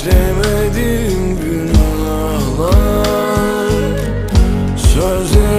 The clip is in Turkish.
İşlemedim günahlar. Sözlerim